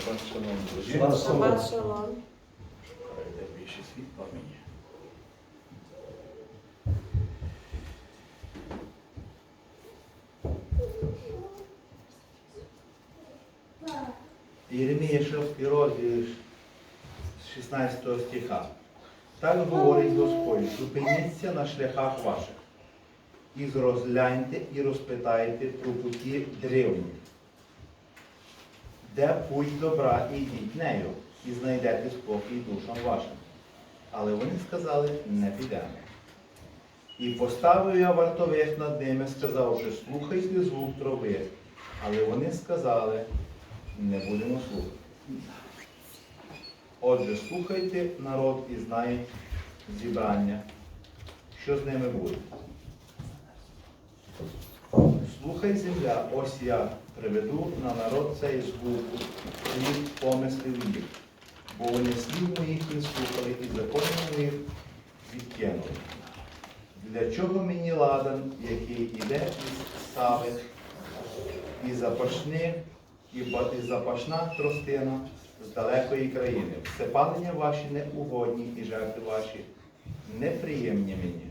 Шабат шалом, друзі. Шабат шалом. Хай йде більше світла мені. Єремія 6 розділ з 16 стиха. Так говорить Господь, зупиніться на шляхах ваших, і зрозгляньте і розпитайте про путі древні. Де путь добра, ідіть нею, і знайдете спокій душам вашим. Але вони сказали, не підемо. І поставив я вартових над ними, сказавши, слухайте звук троби. Але вони сказали, не будемо слухати. Отже, слухайте народ і знає зібрання, що з ними буде. Слухай земля, ось я приведу на народ цей звуку, слів помислів їх, бо вони слів моїх не слухали і законів моїх відкинули. Для чого мені ладан, який іде із Сави, і запашни, і і запашна тростина з далекої країни. Всепалення ваші неугодні і жертви ваші неприємні мені.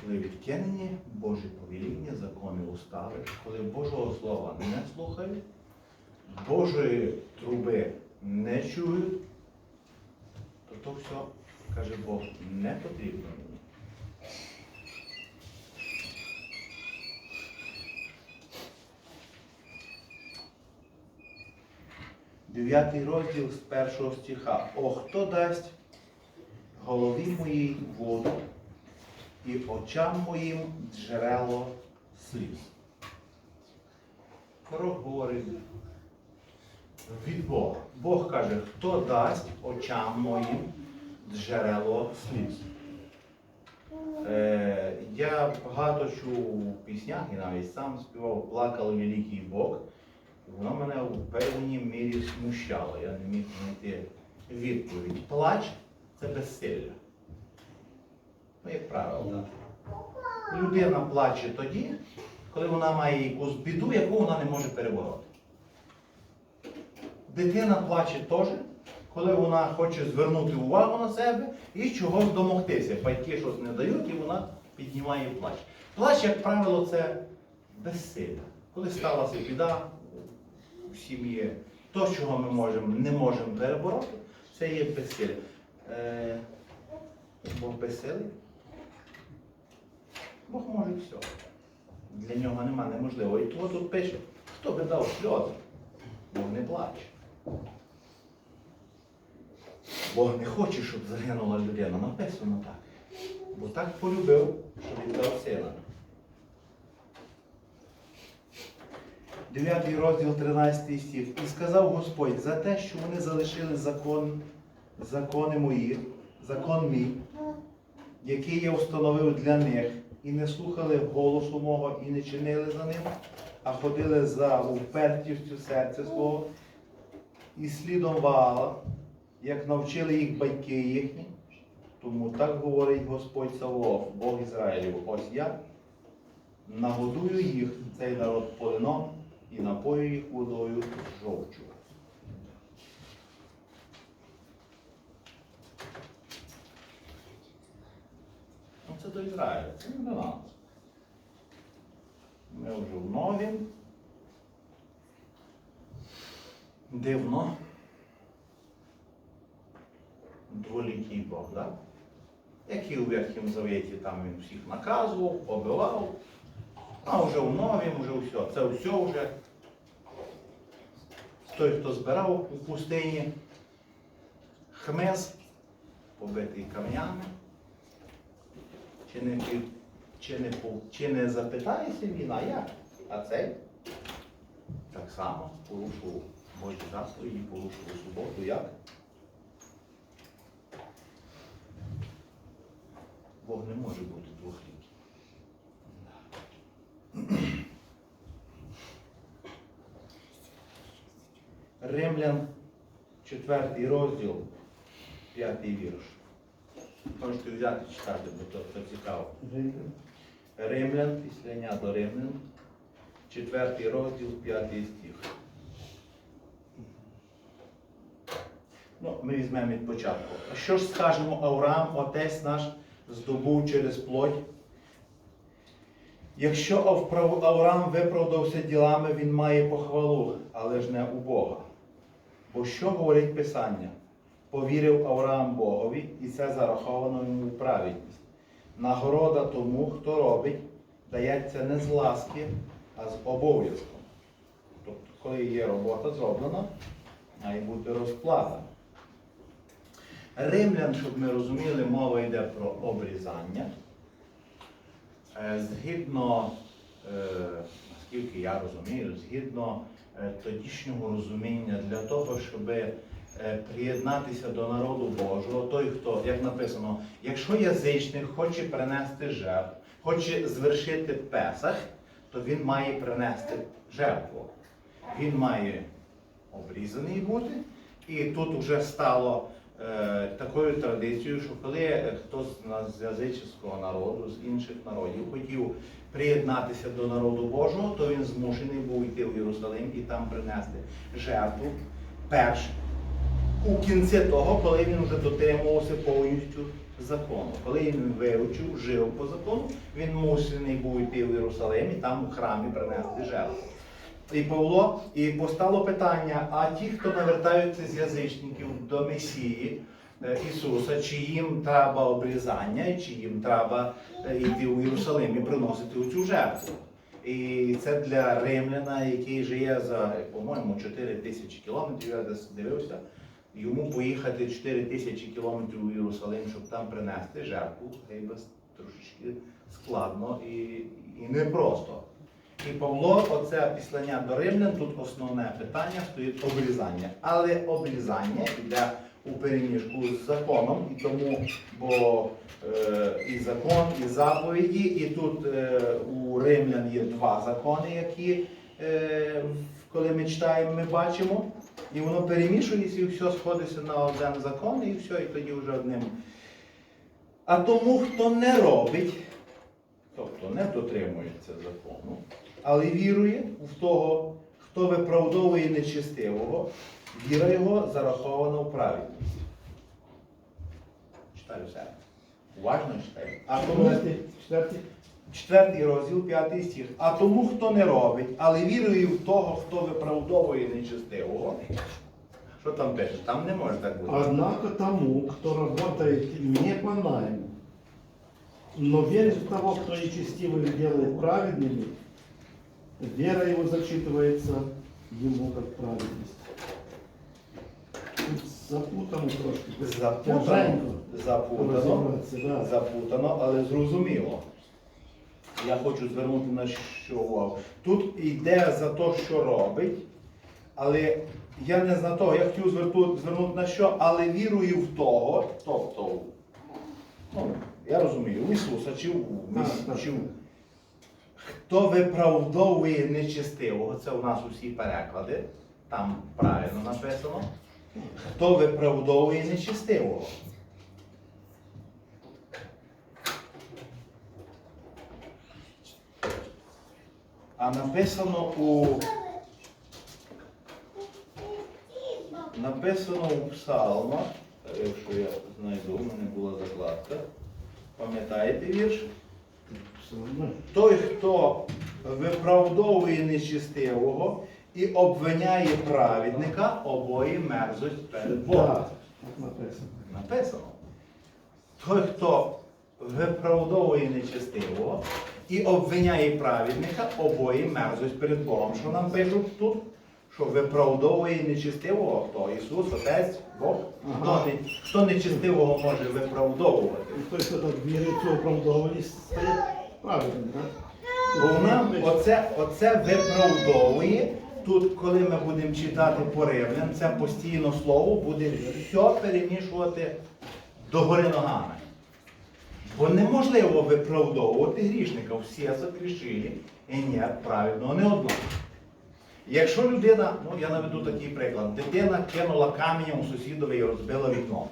Коли відкинені Божі повеління, закони, устави, коли Божого Слова не слухають, Божої труби не чують, то то все, каже Бог, не потрібно мені. Дев'ятий розділ з першого стиха. О, хто дасть голові моїй воду і очам моїм джерело сліз. Пророк говорить від Бога. Бог каже, хто дасть очам моїм джерело сліз. Е, я багато чув у піснях і навіть сам співав Плакав великий Бог. Воно мене у певній мірі смущало. Я не міг знайти відповідь. Плач це безсилля. Ну, як правило. Людина плаче тоді, коли вона має якусь біду, яку вона не може перебороти. Дитина плаче теж, коли вона хоче звернути увагу на себе і чогось домогтися. Батьки щось не дають, і вона піднімає плач. Плач, як правило, це безсилля. Коли сталася біда в сім'ї, то, чого ми можемо, не можемо перебороти, це є безсилля. Е, Бог безсилий. Бог може все. Для нього нема неможливо. І того тут пише, хто би дав сльози, Бог не плаче. Бог не хоче, щоб загинула людина. Написано так. Бо так полюбив, що віддав сина. 9 розділ 13 стих. І сказав Господь за те, що вони залишили закон, закони мої, закон мій, який я встановив для них, і не слухали голосу мого, і не чинили за ним, а ходили за упертістю серця свого і слідом Ваала, як навчили їх батьки їхні. Тому так говорить Господь Саваоф, Бог Ізраїлів. Ось я нагодую їх, цей народ полином, і напою їх водою жовчу. Ну, це до Ізраїля, це не до нас. Ми вже в нові. Дивно. Дволікий Бог, так? Як і у Верхньому Завіті там він всіх наказував, побивав, а вже в новім, вже все. Це все вже той, хто збирав у пустині хмез, побитий камнями. Чи не, чи не, чи не запитається він, а як? А цей так само порушував Божі заповіді, порушував суботу. Як? Бог не може бути двохлікий. Римлян, 4 розділ, 5 вірш. Можете взяти читати, бо то, то цікаво. Римлян, післання до Римлян, четвертий розділ, п'ятий стих. Ну, ми візьмемо від початку. А Що ж скажемо Авраам, отець наш, здобув через плоть? Якщо Авраам виправдався ділами, він має похвалу, але ж не у Бога. Бо що говорить Писання? Повірив Авраам Богові, і це зараховано йому в праведність. Нагорода тому, хто робить, дається не з ласки, а з обов'язком. Тобто, коли є робота зроблена, має бути розплата. Римлян, щоб ми розуміли, мова йде про обрізання. Е, Згідно, е, наскільки я розумію, згідно е, тодішнього розуміння для того, щоб е, приєднатися до народу Божого, той, хто, як написано, якщо язичник хоче принести жертву, хоче звершити Песах, то він має принести жертву. Він має обрізаний бути, і тут вже стало е, такою традицією, що коли е, хтось з язичницького народу, з інших народів хотів приєднатися до народу Божого, то він змушений був йти в Єрусалим і там принести жертву. Перш у кінці того, коли він вже дотримувався повністю закону. Коли він вивчив, жив по закону, він мусений був йти в Єрусалим і там у храмі принести жертву. І Павло, і постало питання: а ті, хто навертаються з язичників до Месії е, Ісуса, чи їм треба обрізання, чи їм треба е, йти у Єрусалим і приносити цю жертву. І це для римляна, який живе за, по-моєму, 4 тисячі кілометрів, я десь дивився, йому поїхати 4 тисячі кілометрів у Єрусалим, щоб там принести жертву, гейба трошечки складно і, і непросто. І Павло, оце післання до римлян, тут основне питання стоїть обрізання. Але обрізання йде у переміжку з законом, і тому, бо е, і закон, і заповіді, і тут е, у римлян є два закони, які, е, коли ми читаємо, ми бачимо. І воно перемішується і все сходиться на один закон, і все, і тоді вже одним. А тому, хто не робить, тобто не дотримується закону, але вірує в того, хто виправдовує нечистивого, віра його зарахована в праведність. Читаю все. Уважно читаю. А тому, Четвертий, четвертий. четвертий розділ, п'ятий стих. А тому, хто не робить, але вірує в того, хто виправдовує нечистивого. Що там пише? Там не може так бути. Однако тому, кто работает не по найму, но верит в того, кто нечестивых делает праведными, вера его зачитывается ему как праведность. Тут запутано трошки. Запутано, Тяженько запутано, розібратися, да. запутано, але зрозуміло. Я хочу звернути на що увагу. Тут йде за те, що робить, але я не за того, я хотів звернути, на що, але вірую в того, тобто, ну, я розумію, в Ісуса чи в, чи в хто виправдовує нечистивого, це у нас усі переклади, там правильно написано. Хто виправдовує нечистивого? А написано у написано у псалмах, якщо я знайду, у мене була закладка. Пам'ятаєте вірш? Той, хто виправдовує нечистивого і обвиняє праведника, обоє мерзость перед Богом. Написано. Написано. Той, хто виправдовує нечистивого і обвиняє праведника, обоє мерзость перед Богом. Що нам пишуть тут? Що виправдовує нечистивого? Хто? Ісус, Отець, Бог? Хто, не, хто нечистивого може виправдовувати? Той, хто так вірить в цю оправдованість, стає правильним, так? Бо нам оце, оце виправдовує. Тут, коли ми будемо читати по римлян, це постійно слово буде все перемішувати догори ногами. Бо неможливо виправдовувати грішника. Всі закрішили і ні, правильно, не одного. Якщо людина, ну я наведу такий приклад, дитина кинула каменем у сусідові і розбила вікно.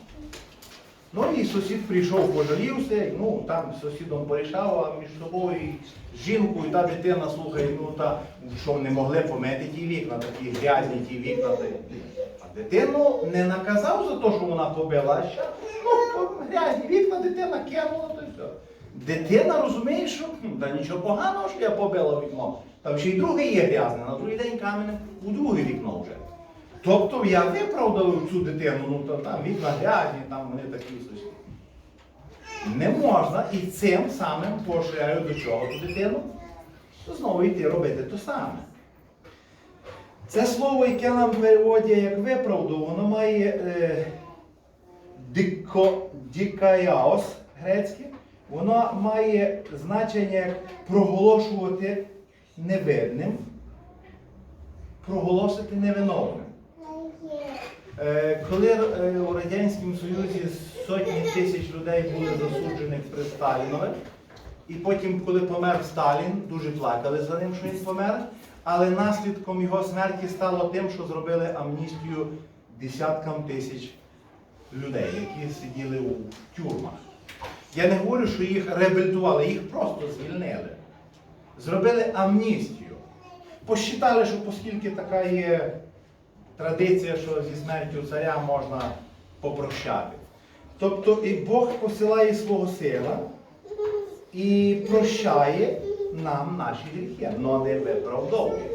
Ну і сусід прийшов, пожалівся, ну там з сусідом порішав, а між собою і жінкою та дитина слухає, ну та що не могли помити ті вікна, такі грязні ті вікна. А дитину не наказав за те, що вона побила, а ще ну, грязні вікна дитина кинула, то й все. Дитина розуміє, що «Хм, та нічого поганого, що я побила вікно. Там ще й друге є грязне, на другий день каменем у друге вікно вже. Тобто я виправдав цю дитину, ну то там вікна грязні, там вони такі сусіди. Не можна і цим самим поощряю до чого ту дитину, то знову йти робити те саме. Це слово, яке нам переводять як виправду, воно має е, дико, дікаяос грецьке, воно має значення як проголошувати невинним, проголосити невиновним. Е, Коли е, у Радянському Союзі сотні тисяч людей були засуджених при Сталінові, і потім, коли помер Сталін, дуже плакали за ним, що він помер, але наслідком його смерті стало тим, що зробили амністію десяткам тисяч людей, які сиділи у тюрмах. Я не говорю, що їх реабілітували, їх просто звільнили. Зробили амністію. Посчитали, що оскільки така є традиція, що зі смертю царя можна попрощати. Тобто і Бог посилає свого сина і прощає нам наші гріхи, але не виправдовує.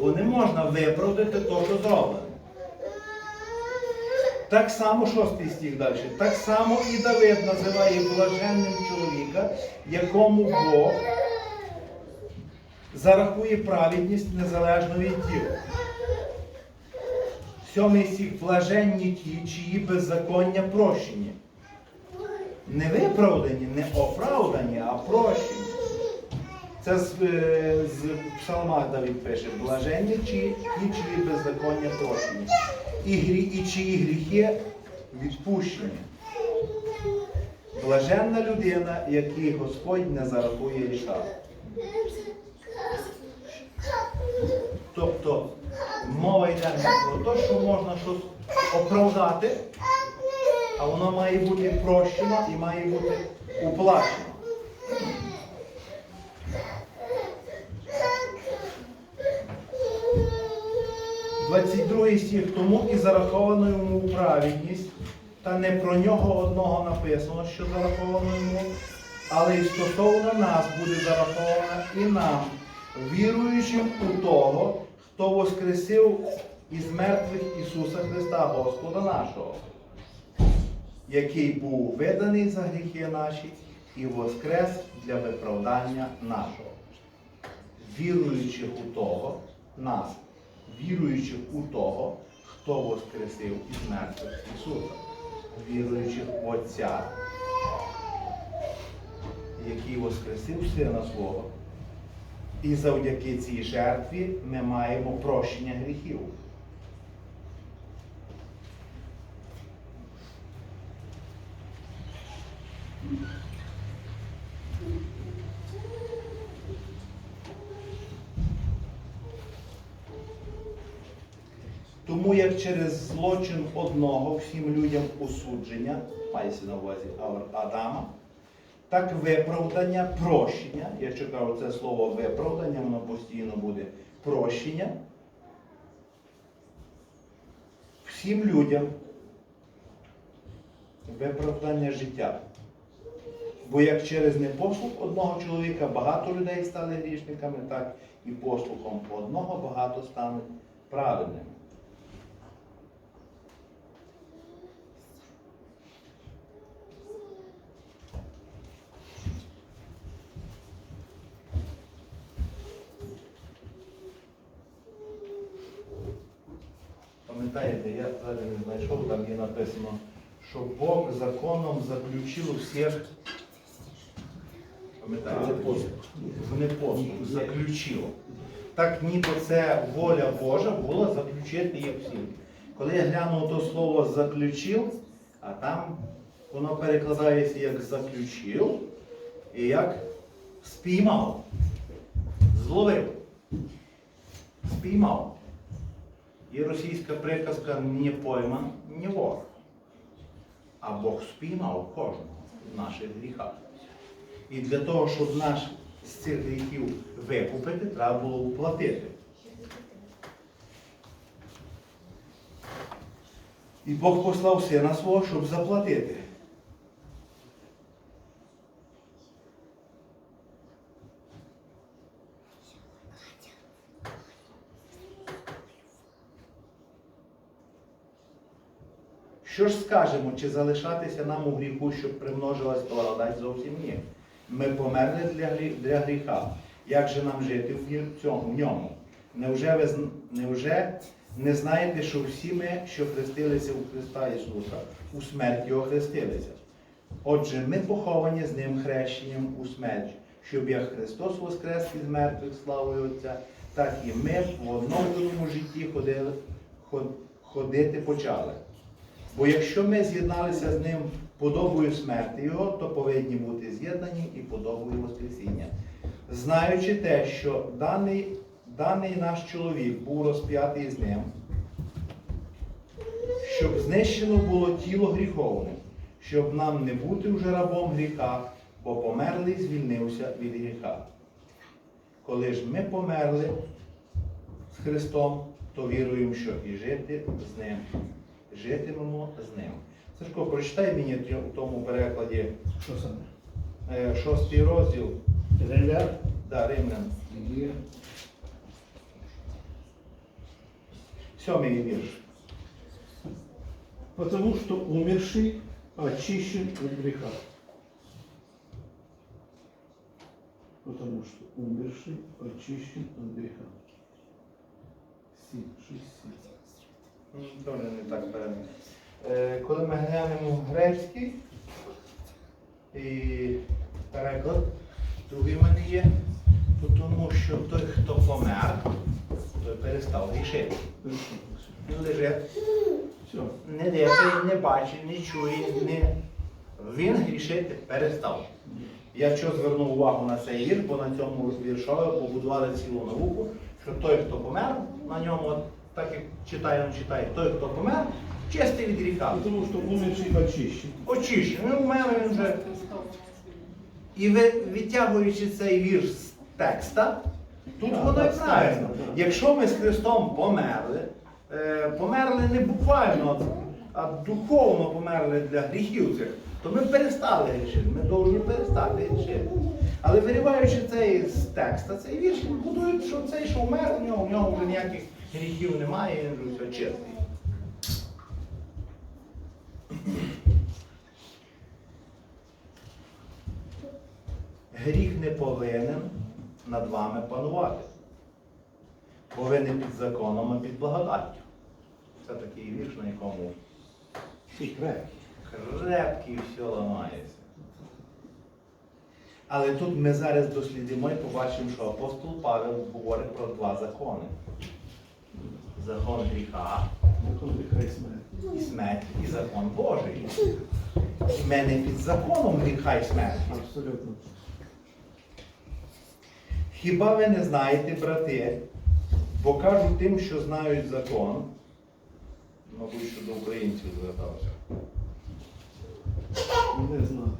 Бо не можна виправдати те, що зроблено. Так само, шостий стих далі. Так само і Давид називає блаженним чоловіка, якому Бог зарахує праведність незалежно від тіла. Сьомий стих блаженні ті, чиї беззаконня прощені. Не виправдані, не оправдані, а прощені. Це з, е, з псалма Давид пише, блаженні ті, чиї беззаконня прощені. І, і чиї гріхи відпущені. Блаженна людина, який Господь не зарахує гріха. Тобто мова йде не про те, що можна щось оправдати, а воно має бути прощено і має бути уплачено. Двадцять другий стих тому і зараховано йому праведність, та не про нього одного написано, що зараховано йому, але і стосовно нас буде зараховано і нам, віруючим у того, хто воскресив із мертвих Ісуса Христа, Господа нашого, який був виданий за гріхи наші і воскрес для виправдання нашого. Віруючих у того, нас, віруючих у того, хто воскресив із мертвих Ісуса, віруючих в Отця, який воскресив Сина Свого. І завдяки цій жертві ми маємо прощення гріхів. Тому як через злочин одного всім людям осудження, мається на увазі Адама, так виправдання, прощення. Я чекав це слово виправдання, воно постійно буде прощення. Всім людям виправдання життя. Бо як через непослух одного чоловіка багато людей стали грішниками, так і послухом одного багато стануть праведними. Пам'ятаєте, я зараз не знайшов, там є написано, що Бог законом заключив всіх. Пам'ятаєте? Вони послуг заключив. Так ніби це воля Божа була заключити їх всім. Коли я глянув то слово заключив, а там воно перекладається як заключив і як спіймав, зловив, спіймав. Є російська приказка не пойман, не вор. а Бог спіймав кожного в наших гріхах. І для того, щоб наш з цих гріхів викупити, треба було уплатити. І Бог послав сина свого, щоб заплатити. Що ж скажемо, чи залишатися нам у гріху, щоб примножилась благодать? Зовсім ні. Ми померли для, для гріха. Як же нам жити в цьому, в ньому? Невже ви невже не знаєте, що всі ми, що хрестилися у Христа Ісуса, у смерть Його хрестилися? Отже, ми поховані з Ним хрещенням у смерть, щоб як Христос воскрес із мертвих славою Отця, так і ми в оновленому житті ходили, ход- ходити почали. Бо якщо ми з'єдналися з ним подобою смерті Його, то повинні бути з'єднані і подобою Воскресіння. Знаючи те, що даний, даний наш чоловік був розп'ятий з ним, щоб знищено було тіло гріховне, щоб нам не бути вже рабом гріха, бо померлий звільнився від гріха. Коли ж ми померли з Христом, то віруємо, що і жити з ним житимемо з ним. Сашко, прочитай мені в тому перекладі Що саме? шостий розділ. Римлян? Да, Римлян. Сьомий вірш. Потому что умерший очищен от греха. Потому что умерший очищен от греха. 7, 6, 7. Ну, добре, не так передано. Е, коли ми глянемо грецький і переклад, другий в мене є, тому що той, хто помер, той перестав грішити. Ну, він лежить, не дихає, не бачить, не чує, не... він грішити перестав. Я що звернув увагу на цей вір, бо на цьому віршові побудували цілу науку, що той, хто помер, на ньому так як читаємо, читає, той, хто помер, чистий від гріха. Потому что умерший очищен. Очищений. Він у мене він вже. І ви, відтягуючи цей вірш з текста, тут Так, воно і правильно. Якщо ми з Христом померли, е, померли не буквально, а духовно померли для гріхів цих, то ми перестали грішити, ми повинні перестати грішити. Але вириваючи цей з текста, цей вірш, будують, що цей, що вмер, у нього, у нього вже ніяких гріхів немає, він вже все чесний. Гріх не повинен над вами панувати. Бо ви не під законом, а під благодаттю. Це такий вірш, на якому крепкий все ламається. Але тут ми зараз дослідимо і побачимо, що апостол Павел говорить про два закони. Закон гріха і смерті, і закон Божий. І ми не під законом гріха і смерті. Абсолютно. Хіба ви не знаєте, брати, бо кажу тим, що знають закон, мабуть, що до українців звертався. Не знаю.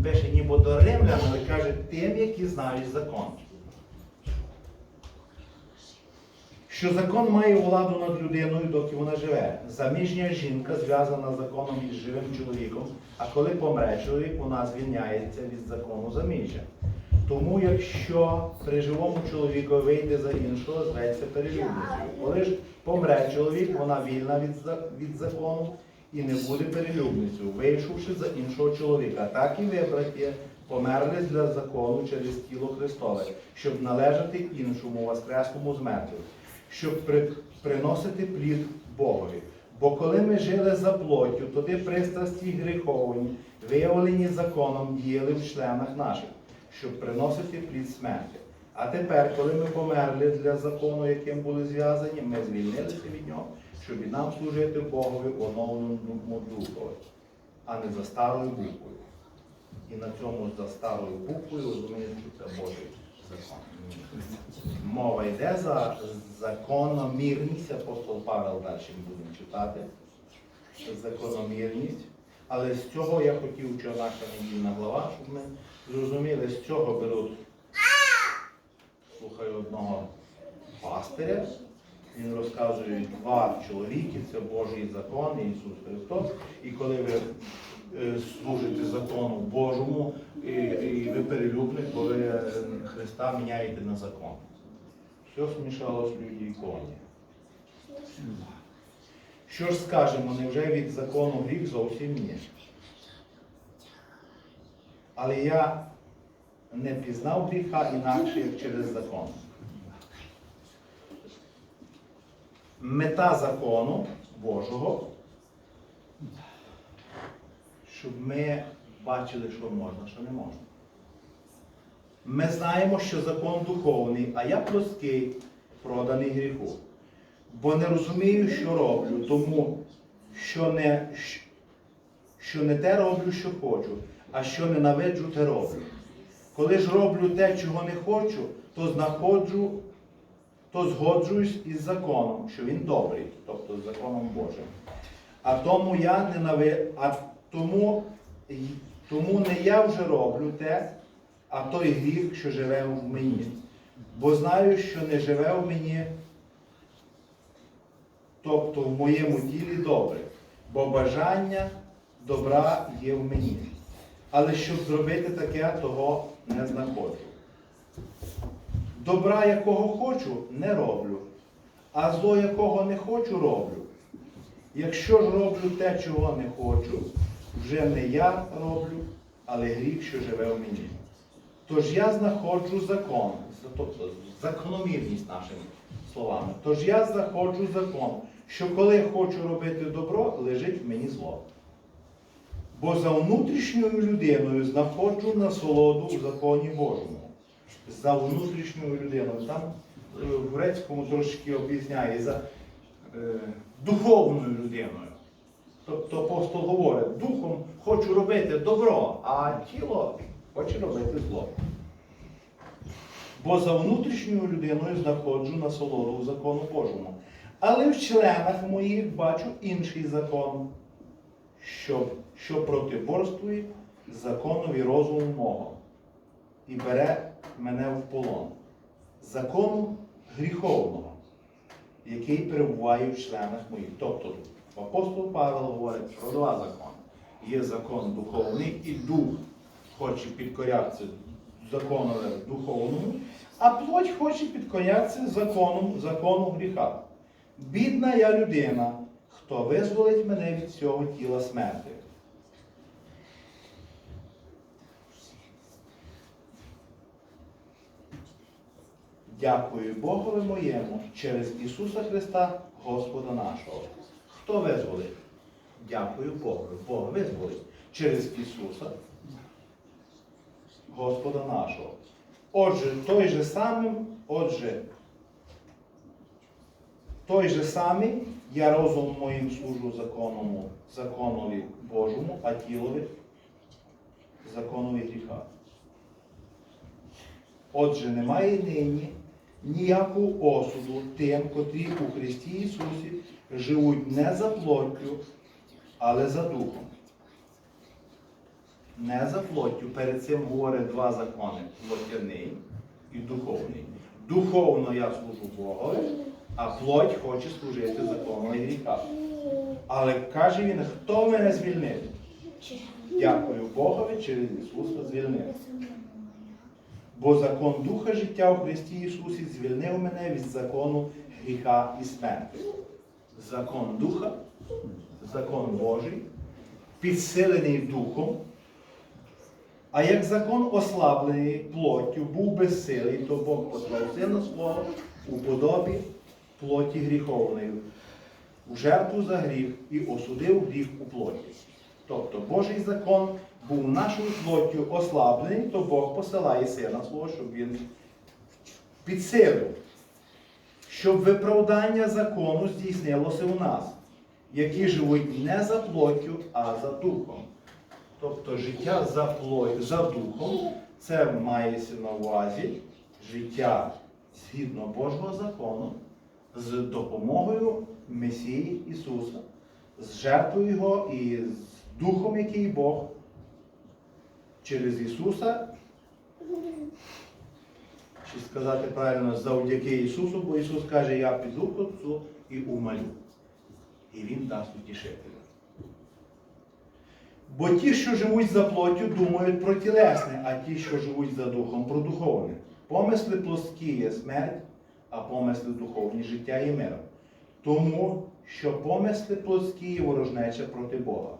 Він ніби до римлян, але каже тим, які знають закон. Що закон має владу над людиною, доки вона живе. Заміжня жінка зв'язана законом із живим чоловіком, а коли помре чоловік, вона звільняється від закону заміжжя. Тому якщо при живому чоловіку вийде за іншого, зветься перелюбницею. Коли ж помре чоловік, вона вільна від закону і не буде перелюбницею, вийшовши за іншого чоловіка. Так і ви, браті, померли для закону через тіло Христове, щоб належати іншому воскреслому з мертвих, щоб при, приносити плід Богові. Бо коли ми жили за плоттю, тоді пристрасті гріховні, виявлені законом, діяли в членах наших, щоб приносити плід смерті. А тепер, коли ми померли для закону, яким були зв'язані, ми звільнилися від нього, щоб і нам служити Богові оновленому духові, а не за старою буквою. І на цьому за старою буквою розумієте, що це Божий закон. Мова йде за закономірність, апостол Павел далі будемо читати. Закономірність. Але з цього я хотів, що наша недільна глава, щоб ми зрозуміли, з цього беруть. Слухаю одного пастиря. Він розказує два чоловіки, це Божий закон Ісус Христос. І коли ви е, служите закону Божому, і, і ви перелюбник, бо ви е, Христа міняєте на закон. Все смішалось люди і коні. Що ж скажемо, невже від закону гріх зовсім ні? Але я не пізнав гріха інакше, як через закон. Мета закону Божого, щоб ми бачили, що можна, що не можна. Ми знаємо, що закон духовний, а я плоский, проданий гріху. Бо не розумію, що роблю, тому що не, що не те роблю, що хочу, а що ненавиджу, те роблю. Коли ж роблю те, чого не хочу, то знаходжу, то згоджуюсь із законом, що він добрий, тобто з законом Божим. А тому я ненави... а тому, тому не я вже роблю те, а той гріх, що живе в мені. Бо знаю, що не живе в мені, тобто в моєму тілі добре, бо бажання добра є в мені. Але щоб зробити таке, того не знаходжу. Добра, якого хочу, не роблю, а зло, якого не хочу, роблю. Якщо ж роблю те, чого не хочу, вже не я роблю, але гріх, що живе в мені. Тож я знаходжу закон, тобто закономірність нашими словами. Тож я знаходжу закон, що коли хочу робити добро, лежить в мені зло. Бо за внутрішньою людиною знаходжу насолоду в законі Божому. За внутрішньою людиною. Там е, в грецькому трошки об'ясняє за е, духовною людиною. Тобто апостол говорить, духом хочу робити добро, а тіло хоче робити зло. Бо за внутрішньою людиною знаходжу насолоду в закону Божому. Але в членах моїх бачу інший закон, що, що протиборствує законові розуму мого і бере мене в полон. Закону гріховного, який перебуває в членах моїх. Тобто апостол Павел говорить про два закони. Є закон духовний і дух хоче підкорятися закону духовному, а плоть хоче підкорятися законом, закону гріха. Бідна я людина, хто визволить мене від цього тіла смерти. Дякую Богові моєму через Ісуса Христа, Господа нашого. Хто визволить? Дякую Богу. Бог визволить через Ісуса, Господа нашого. Отже, той же самим, отже, той же самий, я розум моїм служу законому, законові Божому, а тілові законові гріха. Отже, немає нині ніякого осуду тим, котрі у Христі Ісусі живуть не за плоттю, але за духом. Не за плоттю. Перед цим говорить два закони плотяний і духовний. Духовно я служу Богові, а плоть хоче служити закону і гріха. Але каже він, хто мене звільнив? Дякую Богові через Ісуса звільнив. Бо закон Духа життя у Христі Ісусі звільнив мене від закону гріха і смерти. Закон Духа, закон Божий, підсилений Духом. А як закон ослаблений плоттю був безсилий, то Бог послав сина свого у подобі плоті гріховної, у жертву за гріх і осудив гріх у плоті. Тобто Божий закон був нашою плоттю ослаблений, то Бог посилає сина свого, щоб він підсилив, щоб виправдання закону здійснилося у нас, які живуть не за плоттю, а за духом. Тобто життя за плоттю, за духом, це мається на увазі життя згідно Божого закону з допомогою Месії Ісуса, з жертвою Його і з Духом, який Бог через Ісуса, чи сказати правильно, завдяки Ісусу, бо Ісус каже, я піду к Отцу і умолю. І Він дасть утішителя. Бо ті, що живуть за плоттю, думають про тілесне, а ті, що живуть за духом, про духовне. Помисли плоскі є смерть, а помисли духовні життя і мир. Тому що помисли плотські є ворожнеча проти Бога.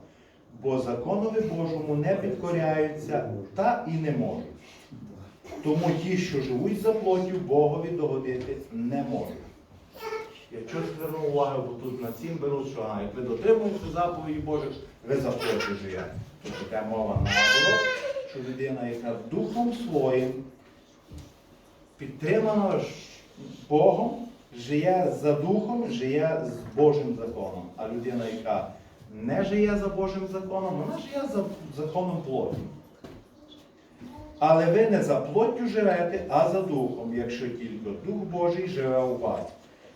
Бо законові Божому не підкоряються та і не можуть. Тому ті, що живуть за плоттю, Богові догодити не можуть. Якщо звернув увагу, бо тут над цим беруть, що а, як ви дотримуєте заповіді Божих, ви за плоттю живете. Тобто така мова наоборот, що людина, яка духом своїм підтримана Богом, живе за духом, живе з Божим законом. А людина, яка не живе за Божим законом, вона живе за законом плоті. Але ви не за плоттю живете, а за духом, якщо тільки Дух Божий живе у вас.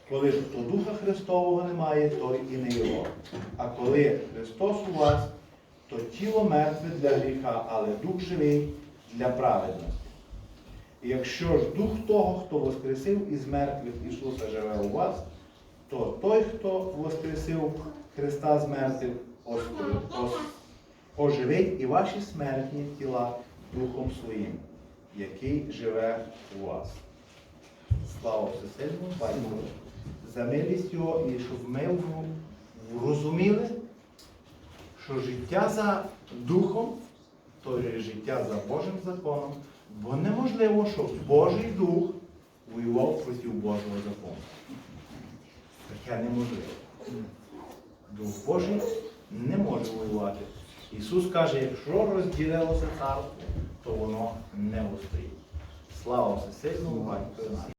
Коли ж хто Духа Христового немає, той і не його. А коли Христос у вас, то тіло мертве для гріха, але дух живий для праведності. І якщо ж дух того, хто воскресив із мертвих Ісуса живе у вас, то той, хто воскресив Христа з мертвих, оживить і ваші смертні тіла Духом Своїм, який живе у вас. Слава Всесильному Батьку за милість Його і щоб ми розуміли, що життя за духом то є життя за Божим законом, бо неможливо, щоб Божий дух воював проти Божого закону. Таке неможливо. Дух Божий не може воювати. Ісус каже, якщо розділилося царство, то воно не устоїть. Слава Всесильному нашому.